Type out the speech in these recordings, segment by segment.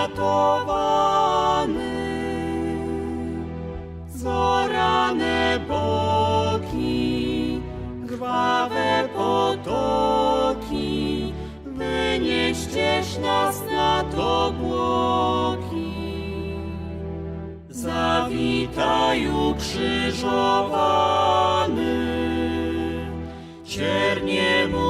uratowany. Zorane boki, krwawe potoki, wynieściesz nas na to obłoki. Zawitaj ukrzyżowany, ciernie mu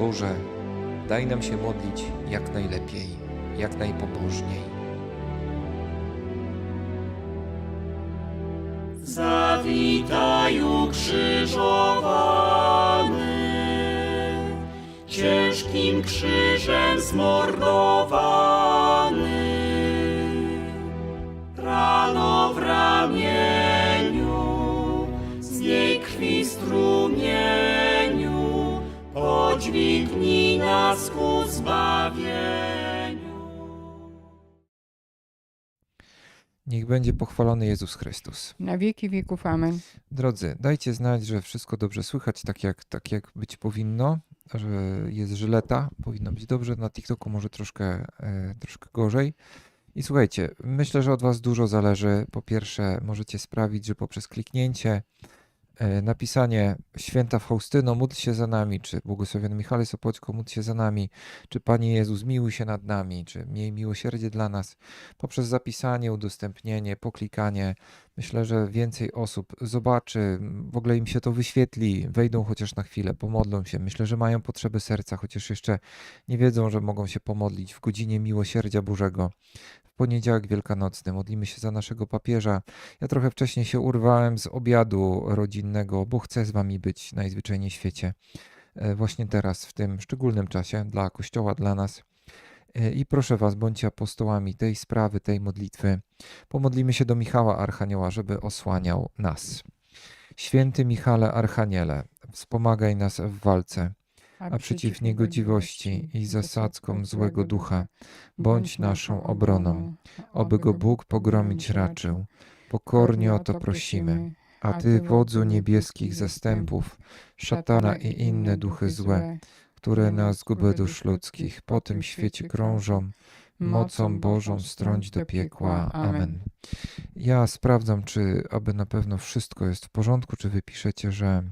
Boże, daj nam się modlić jak najlepiej, jak najpobożniej. Zawitaj ukrzyżowany, ciężkim krzyżem zmordowany. Podźwignij nas ku zbawieniu. Niech będzie pochwalony Jezus Chrystus. Na wieki wieków. Amen. Drodzy, dajcie znać, że wszystko dobrze słychać, tak jak, tak jak być powinno, że jest żyleta, powinno być dobrze. Na TikToku może troszkę, e, troszkę gorzej. I słuchajcie, myślę, że od Was dużo zależy. Po pierwsze, możecie sprawić, że poprzez kliknięcie, napisanie Święta Faustyno, módl się za nami, czy Błogosławiony Michale Sopoćko, módl się za nami, czy Panie Jezu, zmiłuj się nad nami, czy miej miłosierdzie dla nas. Poprzez zapisanie, udostępnienie, poklikanie, Myślę, że więcej osób zobaczy, w ogóle im się to wyświetli, wejdą chociaż na chwilę, pomodlą się. Myślę, że mają potrzeby serca, chociaż jeszcze nie wiedzą, że mogą się pomodlić w godzinie miłosierdzia Bożego. Poniedziałek wielkanocny modlimy się za naszego papieża. Ja trochę wcześniej się urwałem z obiadu rodzinnego, bo chcę z wami być najzwyczajniej w świecie. e, Właśnie teraz, w tym szczególnym czasie dla Kościoła, dla nas. E, I proszę Was, bądźcie apostołami tej sprawy, tej modlitwy. Pomodlimy się do Michała Archanioła, żeby osłaniał nas. Święty Michale Archaniele, wspomagaj nas w walce, a przeciw niegodziwości i zasadzkom złego ducha, bądź naszą obroną, oby go Bóg pogromić raczył. Pokornie o to prosimy. A Ty, wodzu niebieskich zastępów, szatana i inne duchy złe, które na zgubę dusz ludzkich po tym świecie krążą, mocą Bożą strąć do piekła. Amen. Ja sprawdzam, czy aby na pewno wszystko jest w porządku, czy wy piszecie, że,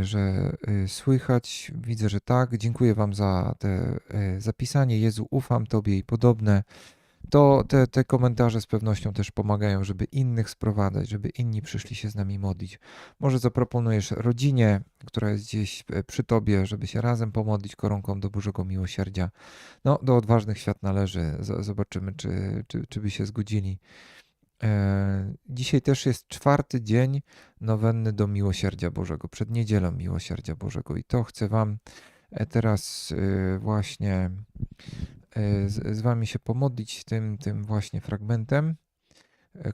że y, słychać. Widzę, że tak. Dziękuję wam za te y, zapisanie. Jezu, ufam Tobie i podobne. To te, te komentarze z pewnością też pomagają, żeby innych sprowadzać, żeby inni przyszli się z nami modlić. Może zaproponujesz rodzinie, która jest gdzieś e, przy tobie, żeby się razem pomodlić koronką do Bożego Miłosierdzia. No, do odważnych świat należy. Zobaczymy, czy, czy, czy by się zgodzili. E, Dzisiaj też jest czwarty dzień nowenny do Miłosierdzia Bożego, przed niedzielą Miłosierdzia Bożego. I to chcę Wam e, teraz e, właśnie z, Wami się pomodlić tym, tym właśnie fragmentem,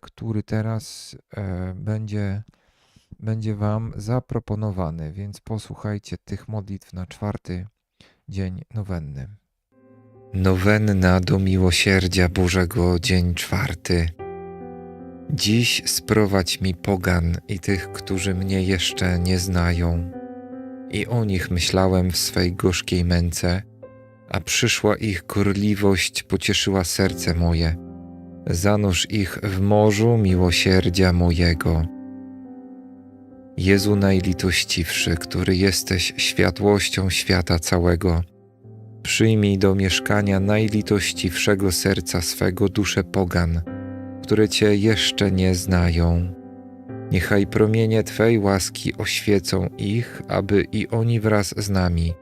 który teraz będzie, będzie Wam zaproponowany. Więc posłuchajcie tych modlitw na czwarty dzień nowenny. Nowenna do miłosierdzia Bożego, dzień czwarty. Dziś sprowadź mi pogan i tych, którzy mnie jeszcze nie znają. I o nich myślałem w swej gorzkiej męce, a przyszła ich gorliwość pocieszyła serce moje. Zanurz ich w morzu miłosierdzia mojego. Jezu najlitościwszy, który jesteś światłością świata całego, przyjmij do mieszkania najlitościwszego serca swego dusze pogan, które Cię jeszcze nie znają. Niechaj promienie Twej łaski oświecą ich, aby i oni wraz z nami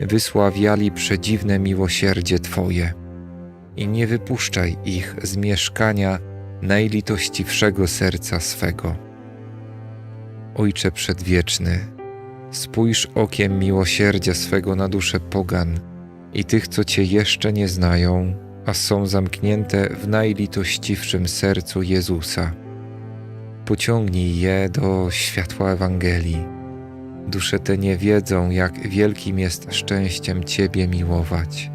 wysławiali przedziwne miłosierdzie Twoje. I nie wypuszczaj ich z mieszkania najlitościwszego serca swego. Ojcze Przedwieczny, spójrz okiem miłosierdzia swego na duszę pogan i tych, co Cię jeszcze nie znają, a są zamknięte w najlitościwszym sercu Jezusa. pociągnij je do światła Ewangelii. Dusze te nie wiedzą, jak wielkim jest szczęściem Ciebie miłować.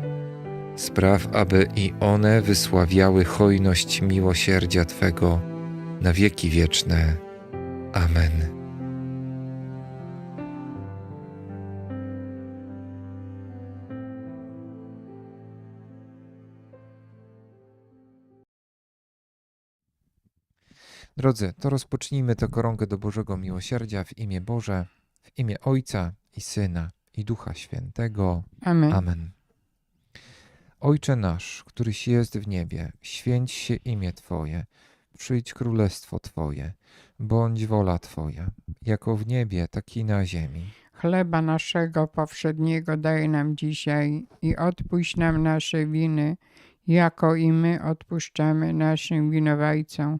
Spraw, aby i one wysławiały hojność miłosierdzia Twego na wieki wieczne. Amen. Drodzy, to rozpocznijmy tę koronkę do Bożego Miłosierdzia w imię Boże, w imię Ojca i Syna i Ducha Świętego. Amen. Amen. Ojcze nasz, któryś jest w niebie, święć się imię Twoje, przyjdź królestwo Twoje, bądź wola Twoja, jako w niebie, tak i na ziemi. Chleba naszego powszedniego daj nam dzisiaj i odpuść nam nasze winy, jako i my odpuszczamy naszym winowajcom.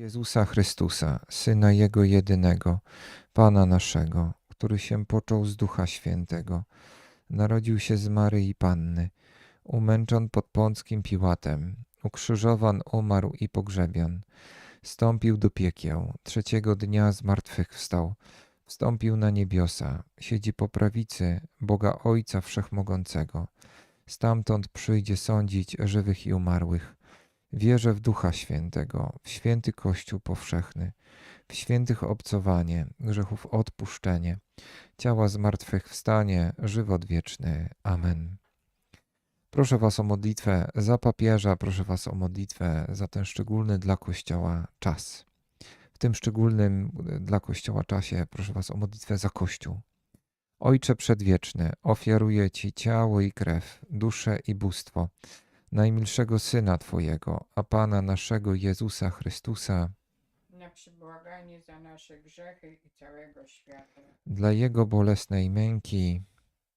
Jezusa Chrystusa, Syna Jego jedynego, Pana naszego, który się począł z Ducha Świętego, narodził się z Maryi Panny, umęczon pod Pąckim Piłatem, ukrzyżowan, umarł i pogrzebion, stąpił do piekieł, trzeciego dnia zmartwychwstał, wstąpił na niebiosa, siedzi po prawicy Boga Ojca Wszechmogącego, Stamtąd przyjdzie sądzić żywych i umarłych. Wierzę w Ducha Świętego, w święty Kościół powszechny, w świętych obcowanie, grzechów odpuszczenie, ciała zmartwychwstanie, żywot wieczny. Amen. Proszę Was o modlitwę za papieża, proszę Was o modlitwę za ten szczególny dla Kościoła czas. W tym szczególnym dla Kościoła czasie proszę Was o modlitwę za Kościół. Ojcze Przedwieczny, ofiaruję Ci ciało i krew, duszę i bóstwo najmilszego Syna Twojego, a Pana naszego Jezusa Chrystusa, Na przybłaganie za nasze grzechy i całego świata. dla Jego bolesnej męki,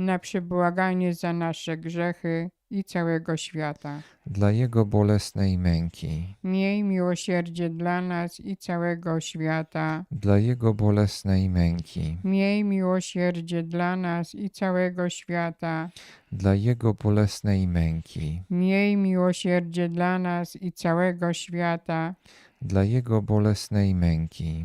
na przebłaganie za nasze grzechy i całego świata. dla Jego bolesnej męki, Miej miłosierdzie dla nas i całego świata. dla Jego bolesnej męki, Miej miłosierdzie dla nas i całego świata. dla Jego bolesnej męki, Miej miłosierdzie dla nas i całego świata. dla Jego bolesnej męki,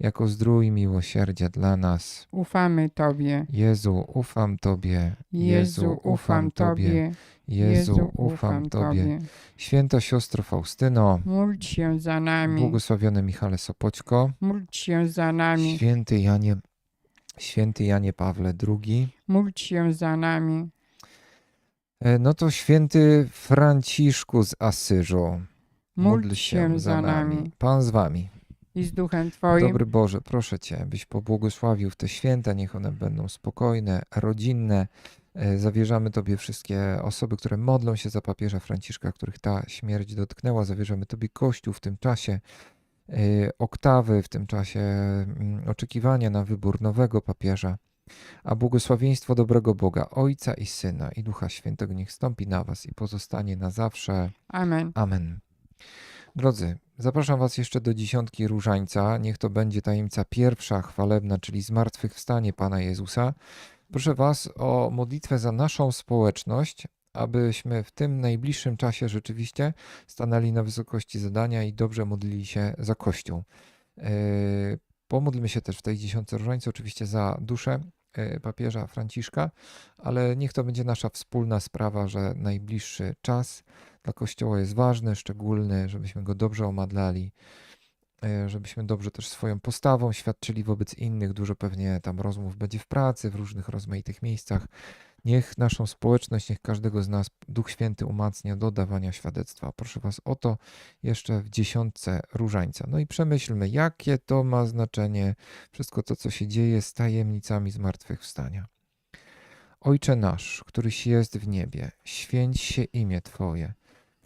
jako zdrój miłosierdzia dla nas. Ufamy Tobie. Jezu, ufam Tobie. Jezu, ufam Tobie. Jezu, ufam Tobie. Święta siostro Faustyno, Módl się za nami. błogosławiony Michale Sopoćko, Módl się za nami. święty Janie, święty Janie Pawle II, Módl się za nami. e, no to święty Franciszku z Asyżu. Módl się za nami. Pan z Wami. I z duchem Twoim. Dobry Boże, proszę Cię, byś pobłogosławił te święta, niech one będą spokojne, rodzinne. E, Zawierzamy Tobie wszystkie osoby, które modlą się za papieża Franciszka, których ta śmierć dotknęła. Zawierzamy Tobie Kościół w tym czasie, e, oktawy, w tym czasie mm, oczekiwania na wybór nowego papieża. A błogosławieństwo dobrego Boga, Ojca i Syna i Ducha Świętego niech stąpi na Was i pozostanie na zawsze. Amen. Amen. Drodzy, zapraszam Was jeszcze do dziesiątki różańca. Niech to będzie tajemnica pierwsza, chwalebna, czyli zmartwychwstanie Pana Jezusa. Proszę Was o modlitwę za naszą społeczność, abyśmy w tym najbliższym czasie rzeczywiście stanęli na wysokości zadania i dobrze modlili się za Kościół. Yy, Pomódlmy się też w tej dziesiątce różańca oczywiście za duszę yy, papieża Franciszka, ale niech to będzie nasza wspólna sprawa, że najbliższy czas dla Kościoła jest ważny, szczególny, żebyśmy go dobrze omadlali, e, żebyśmy dobrze też swoją postawą świadczyli wobec innych. Dużo pewnie tam rozmów będzie w pracy, w różnych rozmaitych miejscach. Niech naszą społeczność, niech każdego z nas Duch Święty umacnia do dawania świadectwa. Proszę Was o to jeszcze w dziesiątce różańca. No i przemyślmy, jakie to ma znaczenie wszystko to, co się dzieje z tajemnicami zmartwychwstania. Ojcze nasz, któryś jest w niebie, święć się imię Twoje,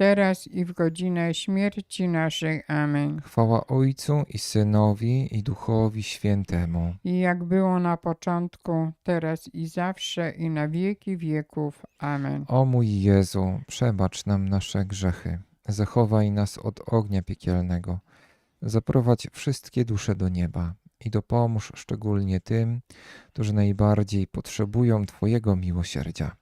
teraz i w godzinę śmierci naszej. Amen. Chwała Ojcu i Synowi i Duchowi Świętemu. I jak było na początku, teraz i zawsze, i na wieki wieków. Amen. O mój Jezu, przebacz nam nasze grzechy, zachowaj nas od ognia piekielnego, zaprowadź wszystkie dusze do nieba i dopomóż szczególnie tym, którzy najbardziej potrzebują Twojego miłosierdzia.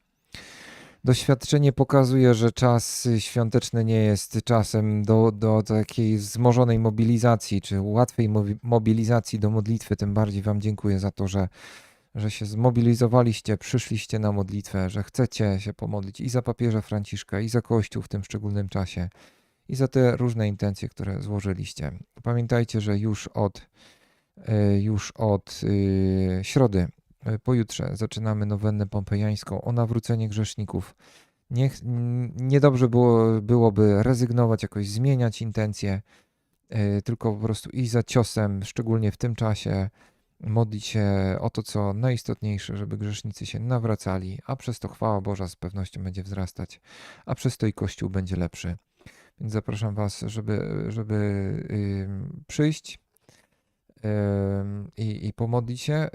Doświadczenie pokazuje, że czas świąteczny nie jest czasem do, do takiej wzmożonej mobilizacji, czy łatwej mobi- mobilizacji do modlitwy. Tym bardziej Wam dziękuję za to, że że się zmobilizowaliście, przyszliście na modlitwę, że chcecie się pomodlić i za papieża Franciszka, i za Kościół w tym szczególnym czasie, i za te różne intencje, które złożyliście. Pamiętajcie, że już od, e, już od y, środy, e, pojutrze, zaczynamy nowennę pompejańską o nawrócenie grzeszników. Niech, niedobrze było, byłoby rezygnować, jakoś zmieniać intencje, e, tylko po prostu iść za ciosem, szczególnie w tym czasie, modlić się o to, co najistotniejsze, żeby grzesznicy się nawracali, a przez to chwała Boża z pewnością będzie wzrastać, a przez to i Kościół będzie lepszy. Więc zapraszam Was, żeby, żeby przyjść i, i pomodlić się,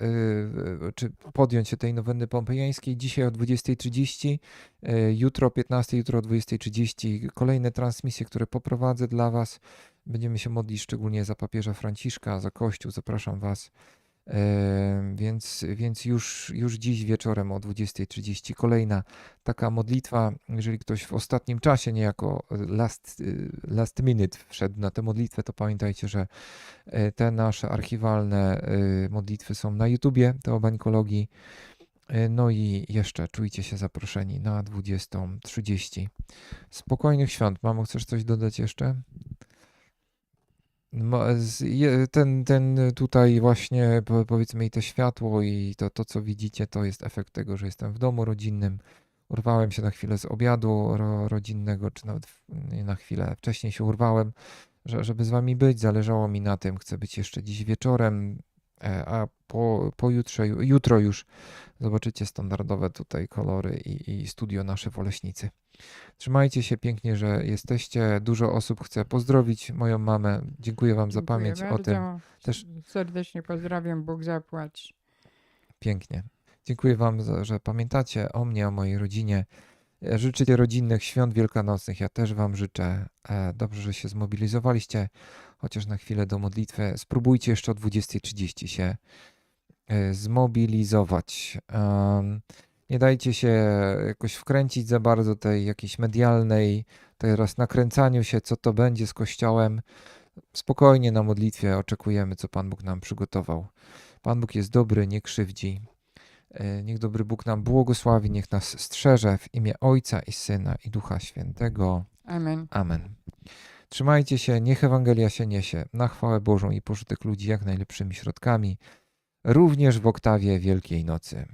y, czy podjąć się tej nowenny pompejańskiej. Dzisiaj o 20.30, y, jutro o 15.00, jutro o 20.30 kolejne transmisje, które poprowadzę dla Was. Będziemy się modlić szczególnie za papieża Franciszka, za Kościół. Zapraszam Was. Więc, więc już, już dziś wieczorem o 20.30 kolejna taka modlitwa. Jeżeli ktoś w ostatnim czasie, niejako last, y, last minute wszedł na tę modlitwę, to pamiętajcie, że e, te nasze archiwalne modlitwy są na YouTubie, te o bańkologii. E, No i jeszcze czujcie się zaproszeni na 20.30. Spokojnych świąt. Mamo, chcesz coś dodać jeszcze? Ten, ten tutaj właśnie po- powiedzmy i to światło i to, to co widzicie to jest efekt tego, że jestem w domu rodzinnym. Urwałem się na chwilę z obiadu ro, rodzinnego, czy nawet na chwilę wcześniej się urwałem, że, żeby z wami być. Zależało mi na tym. Chcę być jeszcze dziś wieczorem, a po, pojutrze, ju- jutro już zobaczycie standardowe tutaj kolory i, i studio nasze w Oleśnicy. Trzymajcie się pięknie, że jesteście. Dużo osób chce pozdrowić moją mamę. Dziękuję Wam za Dziękuję pamięć o tym. bardzo. Też- Serdecznie pozdrawiam, Bóg zapłać. Pięknie. Dziękuję Wam, za, że pamiętacie o mnie, o mojej rodzinie. Życzę rodzinnych świąt wielkanocnych. Ja też Wam życzę. E, Dobrze, że się zmobilizowaliście, chociaż na chwilę do modlitwy. Spróbujcie jeszcze o 20.30 się e, zmobilizować. Nie dajcie się jakoś wkręcić za bardzo tej jakiejś medialnej, teraz nakręcaniu się, co to będzie z Kościołem. Spokojnie na modlitwie oczekujemy, co Pan Bóg nam przygotował. Pan Bóg jest dobry, nie krzywdzi. E, Niech dobry Bóg nam błogosławi, niech nas strzeże w imię Ojca i Syna i Ducha Świętego. Amen. Amen. Trzymajcie się, niech Ewangelia się niesie na chwałę Bożą i pożytek ludzi jak najlepszymi środkami, również w oktawie Wielkiej Nocy.